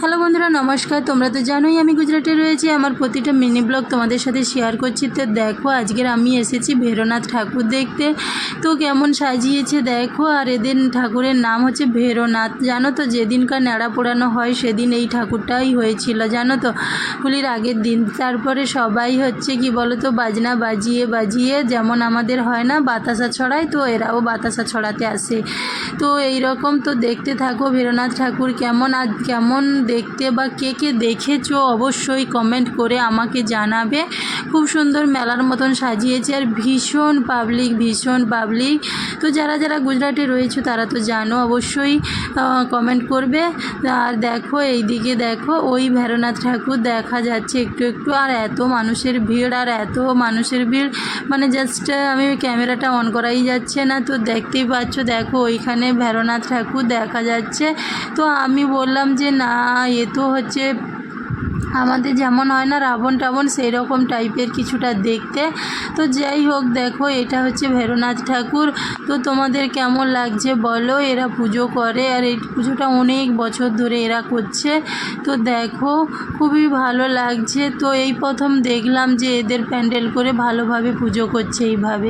Hello বন্ধুরা, নমস্কার। তোমরা তো জানোই আমি গুজরাটে রয়েছি। আমার প্রতিটা মিনি ব্লগ তোমাদের সাথে শেয়ার করছি। তো দেখো, আজকের আমি এসেছি ভেরোনাথ ঠাকুর দেখতে। তো কেমন সাজিয়েছে দেখো, আর এদের ঠাকুরের নাম হচ্ছে ভেরোনাথ। জানো তো, যেদিনকার ন্যাড়া পোড়ানো হয়, সেদিন এই ঠাকুরটাই হয়েছিল, জানো তো? হোলির আগের দিন। তারপরে সবাই হচ্ছে, কি বলো তো বাজনা বাজিয়ে বাজিয়ে, যেমন আমাদের হয় না, বাতাসা ছড়ায়, তো এরাও বাতাসা ছড়াতে আসে। তো এই রকম তো দেখতে থাকো, ভেরোনাথ ঠাকুর কেমন আর কেমন দেখতে বা কে কে দেখেছ অবশ্যই কমেন্ট করে আমাকে জানাবে। খুব সুন্দর মেলার মতন সাজিয়েছে আর ভীষণ পাবলিক ভীষণ পাবলিক তো যারা যারা গুজরাটে রয়েছে তারা তো জানো, অবশ্যই কমেন্ট করবে। আর দেখো, এইদিকে দেখো, ওই ভেরোনাথ ঠাকুর দেখা যাচ্ছে একটু একটু। আর এত মানুষের ভিড়, আর এত মানুষের ভিড়। মানে জাস্ট আমি ক্যামেরাটা অন করাই যাচ্ছে না। তো দেখতেই পাচ্ছ, দেখো, ওইখানে ভেরোনাথ ঠাকুর দেখা যাচ্ছে। তো আমি বললাম যে, না এ তো হচ্ছে আমাদের যেমন হয় না, রাবণ টাবণ সেই রকম টাইপের কিছুটা দেখতে। তো যাই হোক, দেখো, এটা হচ্ছে ভেরোনাথ ঠাকুর। তো তোমাদের কেমন লাগছে বলো? এরা পুজো করে আর এই পুজোটা অনেক বছর ধরে এরা করছে। তো দেখো, খুবই ভালো লাগছে। তো এই প্রথম দেখলাম যে এদের প্যান্ডেল করে ভালোভাবে পুজো করছে এইভাবে।